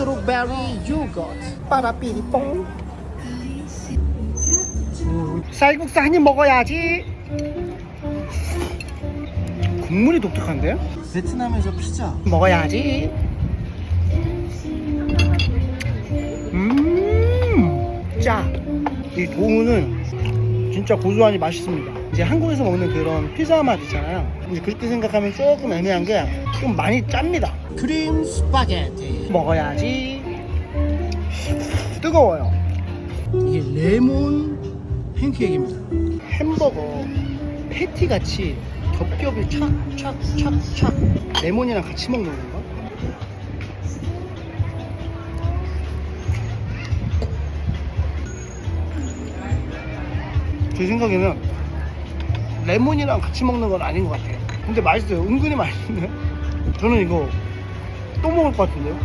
스트로베리 요거트 빠라삐리뽕. 음, 쌀국수 한 입 먹어야지. 국물이 독특한데요? 베트남에서 피자. 먹어야지. 음 짜 이 도우는 진짜 고소하니 맛있습니다 이제 한국에서 먹는 그런 피자 맛 있잖아요 이제 그렇게 생각하면 조금 애매한 게 좀 많이 짭니다 크림 스파게티. 먹어야지 뜨거워요 이게 레몬 팬케이크입니다. 햄버거 패티 같이 겹겹이 착착착착 레몬이랑 같이 먹는 건가? 제 생각에는 레몬이랑 같이 먹는 건 아닌 것 같아요. 근데 맛있어요. 은근히 맛있는데? 저는 이거 또 먹을 것 같은데요